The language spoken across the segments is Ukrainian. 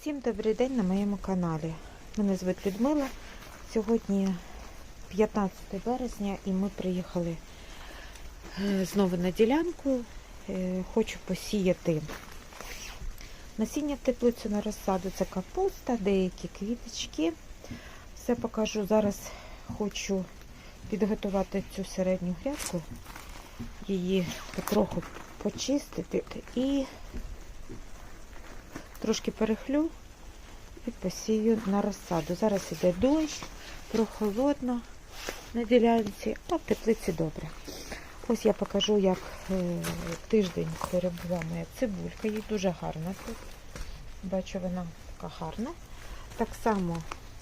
Всім добрий день на моєму каналі. Мене звуть Людмила. Сьогодні 15 березня і ми приїхали е, знову на ділянку. Е, Хочу посіяти насіння в теплицю на розсаду. Це капуста, деякі квіточки. Все покажу. Зараз хочу підготувати цю середню грядку, її потроху почистити і трошки перехлю і посію на розсаду. Зараз іде дощ, прохолодно на ділянці, а в теплиці добре. Ось я покажу, як е, тиждень перебула моя цибулька. Їй дуже гарна тут. Бачу, вона така гарна. Так само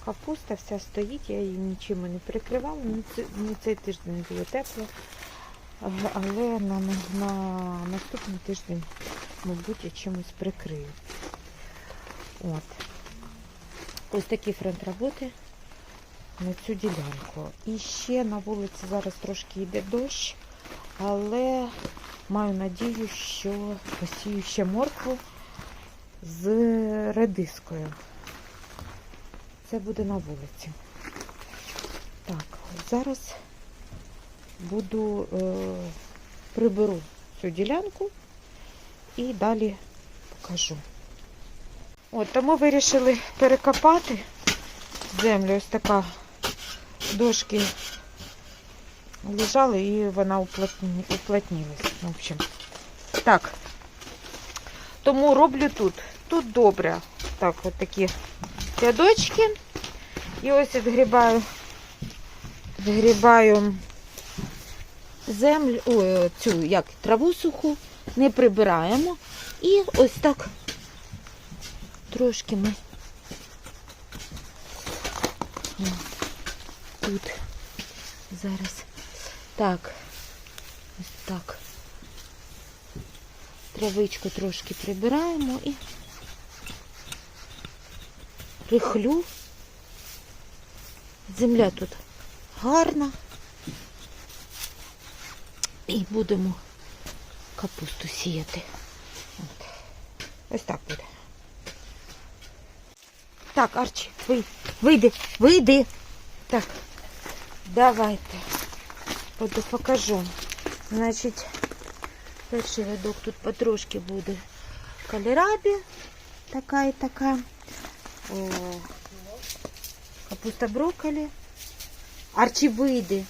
капуста вся стоїть, я її нічим не прикривала. Ну, ну, цей тиждень було тепло. Але на, на, на наступний тиждень, мабуть, я чимось прикрию. От. Ось такий фронт роботи на цю ділянку. І ще на вулиці зараз трошки йде дощ, але маю надію, що посію ще моркву з редискою. Це буде на вулиці. Так, зараз буду е, приберу цю ділянку і далі покажу. От, тому вирішили перекопати землю. Ось така дошки лежали і вона уплотні- уплотнилась. В общем. Так. Тому роблю тут. Тут добре. Так, от такі рядочки. І ось відгрібаю, відгрібаю землю, ой, цю як траву суху, не прибираємо. І ось так трошки ми тут зараз так, ось так. Травичку трошки прибираємо і рихлю. Земля тут гарна. І будемо капусту сіяти. Ось так буде. Так, Арчі, вий, вийди, вийди. Так, давайте. Покажу. Значить, перший рядок тут потрошки буде калірабі. Така і така. О, капуста брокколі. Арчі, вийди.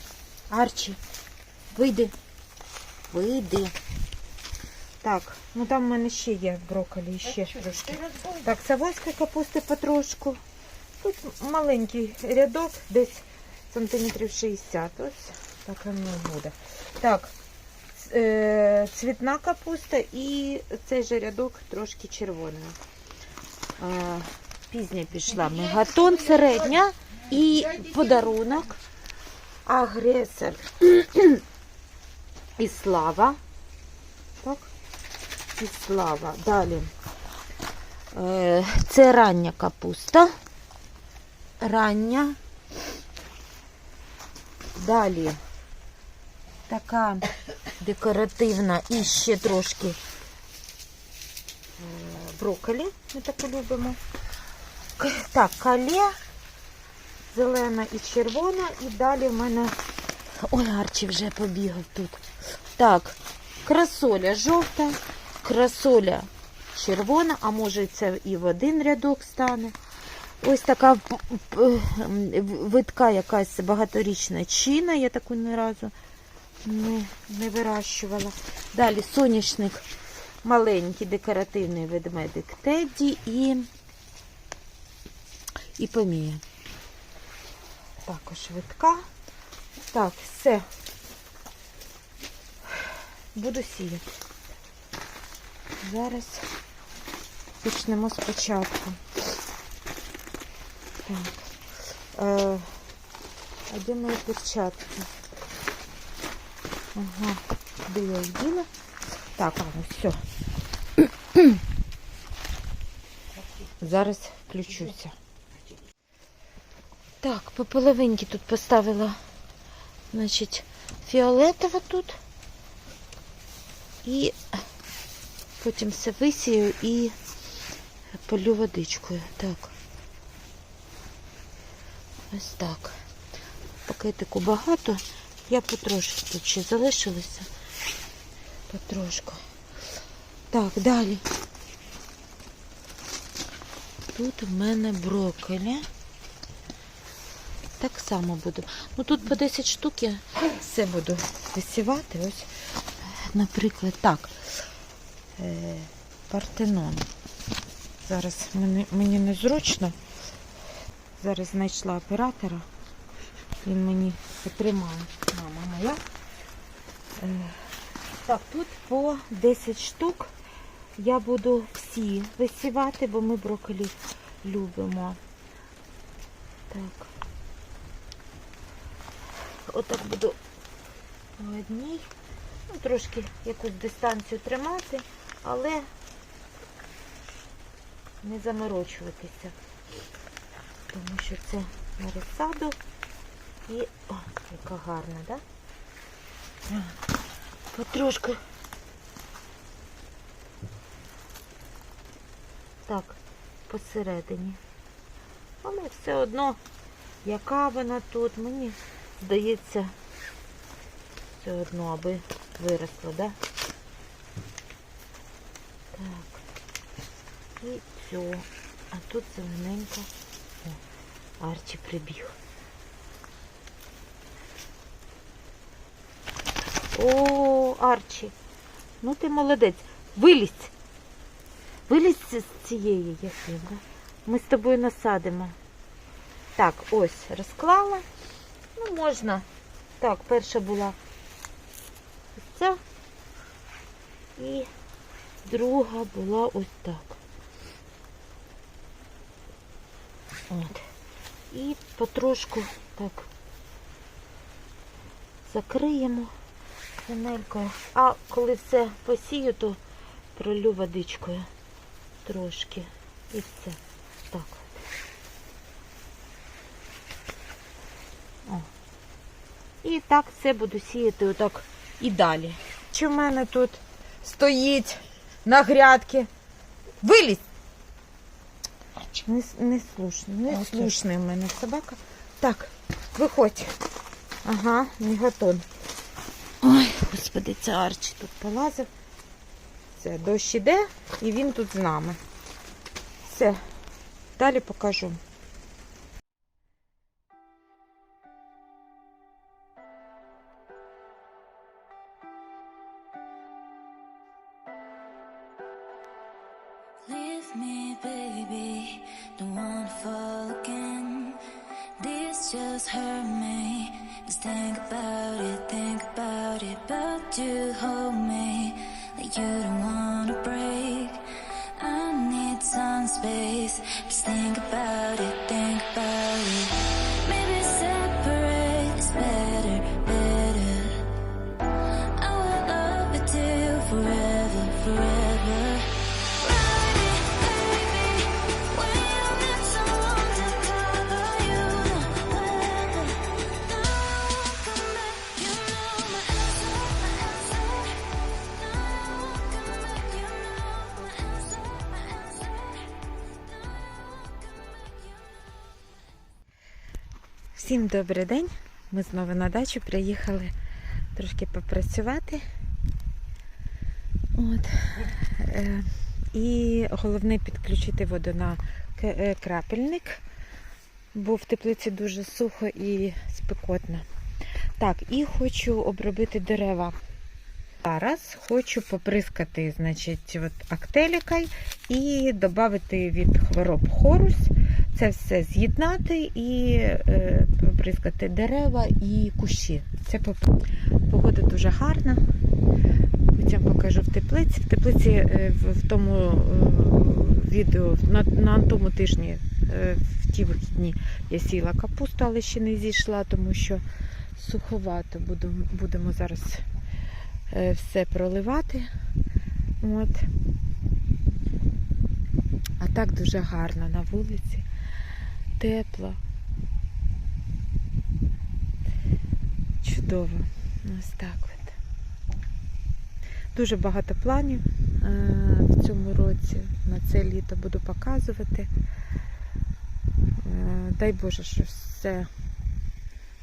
Арчі, вийди. Вийди. Так, ну там в мене ще є брокколі, ще трошки. Так, савойська капусти потрошку. Тут маленький рядок, десь сантиметрів 60. Ось так воно буде. Так, е, цвітна капуста і цей же рядок трошки червоний. Пізня пішла мегатон, середня і подарунок. Агресор і слава. Так, і слава. Далі. Е, Це рання капуста. Рання. Далі така декоративна і ще трошки е, брокколі. Ми таку любимо. Так, кале, зелена і червона. І далі в мене. Ой, Арчі вже побігав тут. Так, красоля жовта, красоля червона, а може це і в один рядок стане. Ось така витка якась багаторічна чина, я таку ні разу не, не вирощувала. Далі соняшник маленький декоративний ведмедик Тедді і, і помія. Також витка. Так, все. Буду сіяти. Зараз почнемо спочатку. Так. Е, а де мої перчатки? Ага, де я їх? Так, ладно, все. Зараз включуся. Так, по половинки тут поставила, значить, фіолетово тут. І потім все висію і полю водичкою. Так. Ось так. Пакетику багато. Я потрошки ще залишилося. Потрошку. Так, далі. Тут в мене брокколі. Так само буду. Ну тут по 10 штук я все буду висівати. Ось, наприклад, так. Е, Партенон. Зараз мені, мені незручно. Зараз знайшла оператора. Він мені потримає. Мама моя. Е, так, тут по 10 штук я буду всі висівати, бо ми брокколі любимо. Так. Отак буду по одній. Ну, трошки якусь дистанцію тримати, але не заморочуватися. Тому що це на розсаду і... О, яка гарна, так? Да? Потрошку. Так, посередині. Але все одно, яка вона тут, мені здається, все одно, аби виросла, да? Так. І цю. А тут зелененька. О, Арчі прибіг. О, Арчі. Ну ти молодець. Вилізь. Вилізь з цієї ясни, да? Ми з тобою насадимо. Так, ось, розклала. Ну, можна. Так, перша була ось ця. І друга була ось так. От. І потрошку так закриємо фанелькою. А коли все посію, то пролю водичкою трошки. І все. Так. О. І так все буду сіяти отак і далі. Чи в мене тут стоїть на грядки? Вилізь! Не, не слушно, не слушний в мене собака. Так, виходь. Ага, не готовий. Ой, господи, це Арчі тут полазив. Все, дощ іде і він тут з нами. Все, далі покажу. Всім добрий день. Ми знову на дачу приїхали трошки попрацювати. От. Е, І головне підключити воду на е, крапельник, бо в теплиці дуже сухо і спекотно. Так, і хочу обробити дерева. Зараз хочу поприскати, значить, от актелікай і додати від хвороб хорус. Це все з'єднати і е, поприскати дерева і кущі. Це погода дуже гарна. Потім покажу в теплиці. В теплиці е, в, тому е, відео на, на тому тижні, в ті вихідні, я сіла капусту, але ще не зійшла, тому що суховато. Буду, будемо зараз все проливати. От. А так дуже гарно на вулиці. Тепло. Чудово. Ось так от. Дуже багато планів е, в в цьому році. На це літо буду показувати. Е, Дай Боже, що все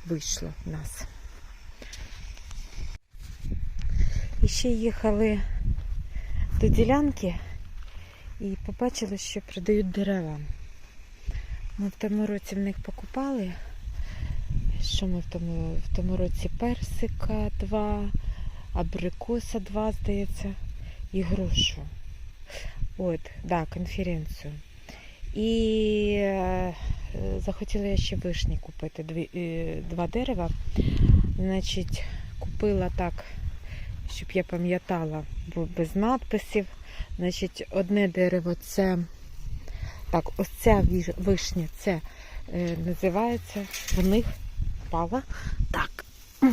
вийшло в нас. І ще їхали до ділянки і побачили, що продають дерева. Ми в тому році в них покупали. Що ми в тому, в тому році персика два, абрикоса два, здається, і грушу. От, да, конференцію. І е, захотіла я ще вишні купити дві, е, два дерева. Значить, купила так, щоб я пам'ятала, бо без надписів. Значить, одне дерево це. Так, ось ця вишня, це е, називається в них пала. Так. Е,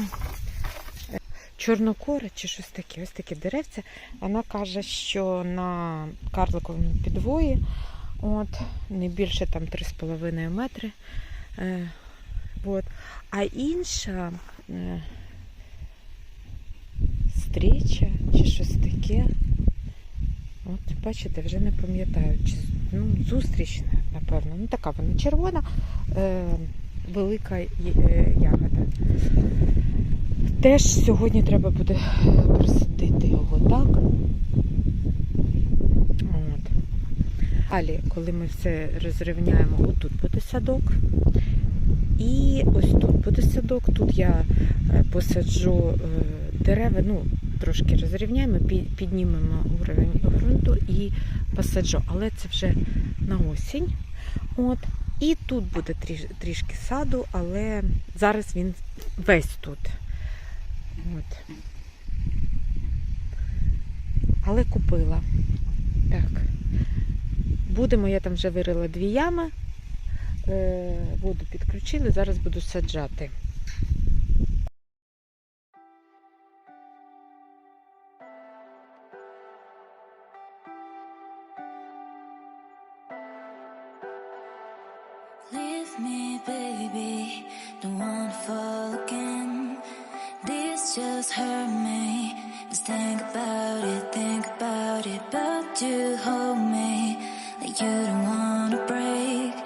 Чорнокора чи щось таке, ось таке деревце. Вона каже, що на карликовому підвої от, не більше там 3,5 метри. Е, от. А інша е, стріча чи щось таке. От, бачите, вже не пам'ятаю. Ну, зустрічна, напевно. Ну, така вона червона, е, велика е, ягода. Теж сьогодні треба буде е, присадити його, так? От. Далі, коли ми все розрівняємо, отут буде садок. І ось тут буде садок. Тут я е, посаджу дерева, ну, трошки розрівняємо, піднімемо уровень ґрунту і посаджу. Але це вже на осінь. От. І тут буде трішки саду, але зараз він весь тут. От. Але купила. Так. Будемо, я там вже вирила дві ями. Е, воду підключили, зараз буду саджати. Me, baby. Don't wanna fall again. This just hurt me. Just think about it, think about it. But you hold me like you don't wanna break.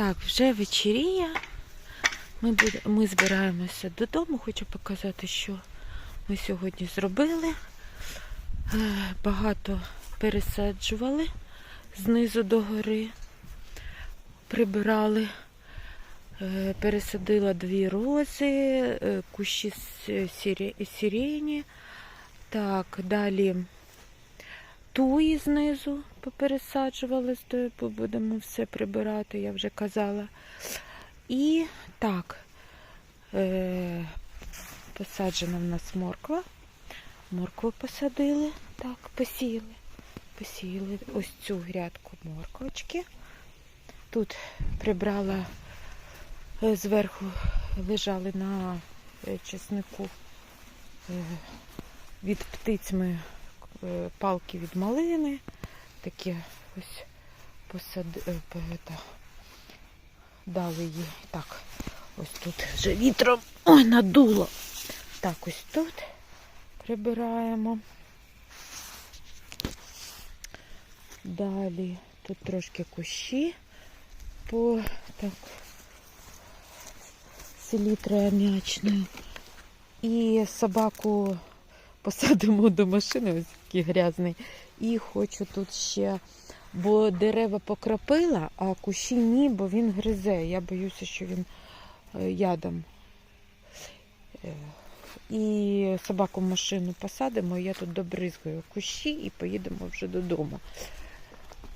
Так, вже вечеріє. Ми, ми збираємося додому. Хочу показати, що ми сьогодні зробили. Е, Багато пересаджували знизу до гори, прибирали. Е, Пересадила дві рози, е, кущі сирені. Так, далі туї знизу попересаджували, то будемо все прибирати, я вже казала. І так, е, посаджена в нас морква. Моркву посадили, так, посіяли. Посіяли ось цю грядку морквочки. Тут прибрала е, зверху, лежали на е, чеснику від птиць ми палки від малини. Такі ось посади, е, та, дали їй. Так, ось тут вже вітром ой, надуло. Так, ось тут прибираємо. Далі тут трошки кущі по так селітрою м'ячною. І собаку посадимо до машини, ось такий грязний. І хочу тут ще, бо дерева покропила, а кущі ні, бо він гризе. Я боюся, що він е, ядом. Е, І собаку в машину посадимо, і я тут добризгаю кущі і поїдемо вже додому.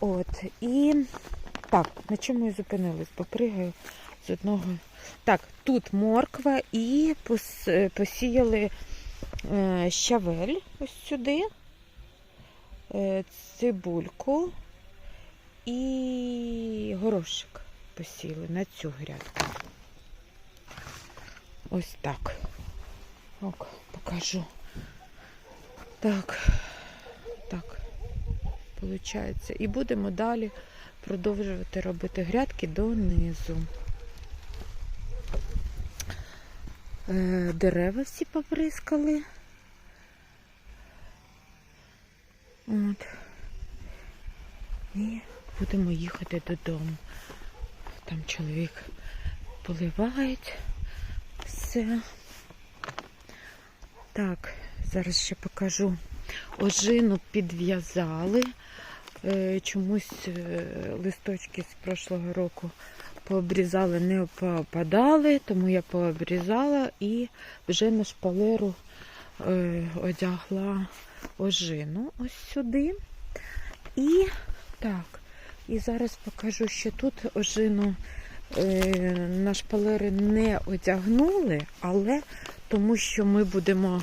От, і так, на чому я зупинилась? Попригаю з одного. Так, тут морква і е, посіяли щавель ось сюди, е, цибульку і горошик посіли на цю грядку. Ось так. Ок, покажу. Так, так, виходить. І будемо далі продовжувати робити грядки донизу. Е, Дерева всі поприскали. От. І будемо їхати додому. Там чоловік поливає все. Так, зараз ще покажу. Ожину підв'язали. Е, Чомусь е, листочки з прошлого року пообрізали, не попадали, тому я пообрізала і вже на шпалеру е, одягла ожину ось сюди. І так, і зараз покажу, що тут ожину е, на шпалери не одягнули, але тому що ми будемо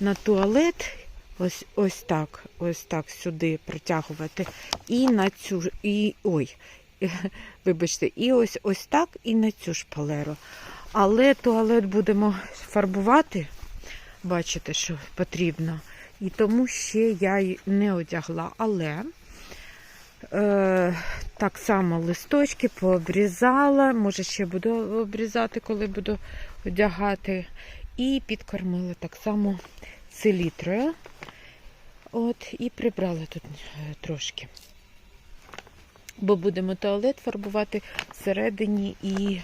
на туалет ось, ось так, ось так сюди притягувати. І на цю і ой, вибачте, і ось ось так, і на цю шпалеру. Але туалет будемо фарбувати, бачите, що потрібно. І тому ще я й не одягла. Але е, так само листочки пообрізала. Може, ще буду обрізати, коли буду одягати. І підкормила так само селітрою. От, і прибрала тут е, трошки. Бо будемо туалет фарбувати всередині і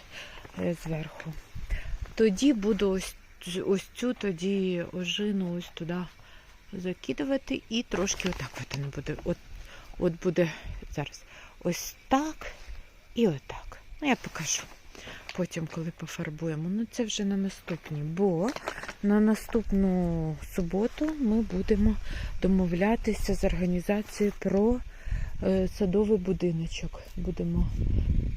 е, зверху. Тоді буду ось, ось цю тоді ожину ось туди закидувати і трошки отак от воно буде. От, от буде зараз ось так і отак. Ну, я покажу. Потім, коли пофарбуємо. Ну, це вже на наступні, бо на наступну суботу ми будемо домовлятися з організацією про е, садовий будиночок. Будемо,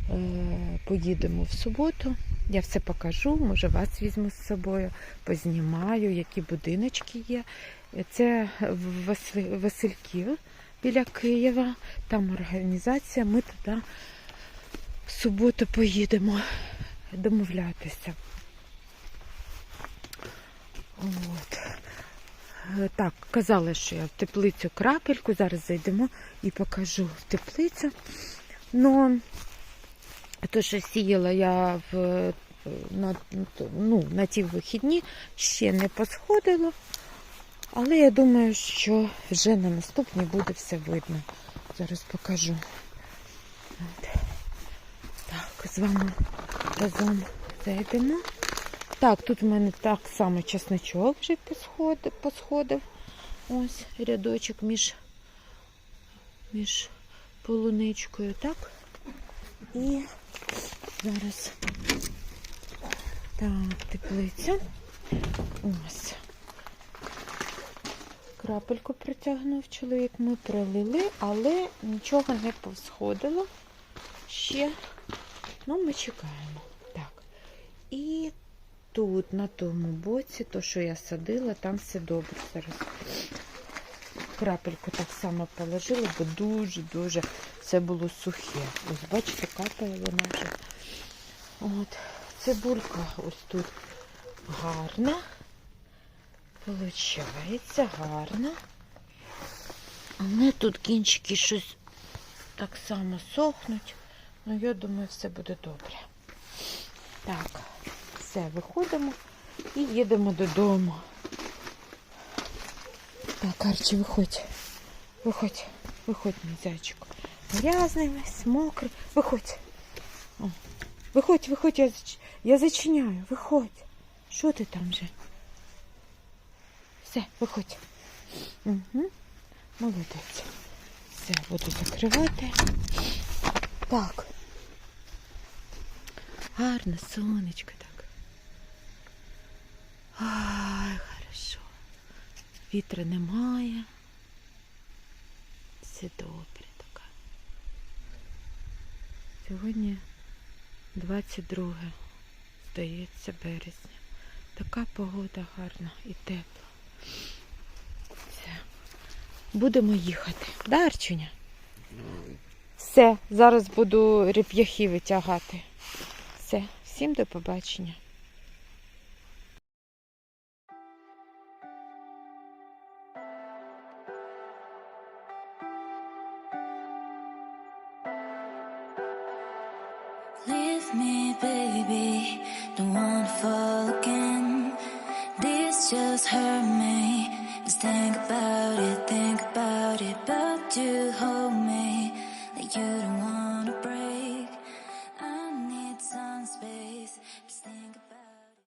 е, поїдемо в суботу. Я все покажу, може вас візьму з собою, познімаю, які будиночки є. Це Васильків біля Києва. Там організація. Ми туди в суботу поїдемо домовлятися. От. Е, Так, казала, що я в теплицю крапельку. Зараз зайдемо і покажу в теплицю. Ну, то, що сіяла я в, на, ну, на ті вихідні, ще не посходило. Але я думаю, що вже на наступні буде все видно. Зараз покажу. От. Так, з вами разом зайдемо. Так, тут в мене так само чесночок вже посходив. посходив. Ось рядочок між, між полуничкою, так? І зараз так, теплиця. Ось. Крапельку притягнув чоловік, ми пролили, але нічого не повсходило. Ще, ну, ми чекаємо. Так. І тут, на тому боці, то, що я садила, там все добре. Зараз крапельку так само положила, бо дуже-дуже все було сухе. Ось, бачите, капає вона. От, цибулька ось тут гарна. Получається гарно. Але тут кінчики щось так само сохнуть. Ну, я думаю, все буде добре. Так, все, виходимо і їдемо додому. Так, Арчі, виходь. Виходь, виходь, мій зайчик. Грязний весь, мокрий. Виходь. Виходь, виходь, я, я зачиняю. Виходь. Що ти там же? Все, виходь. Угу. Молодець. Все, буду закривати. Так. Гарно, сонечко так. Ай, хорошо. Вітра немає. Все добре. Сьогодні 22, здається, березня. Така погода гарна і тепла. Все. Будемо їхати. Да, Арчуня? Все, зараз буду реп'яхи витягати. Все, всім до побачення. Hurt me. Just think about it, think about it. But you hold me like you don't.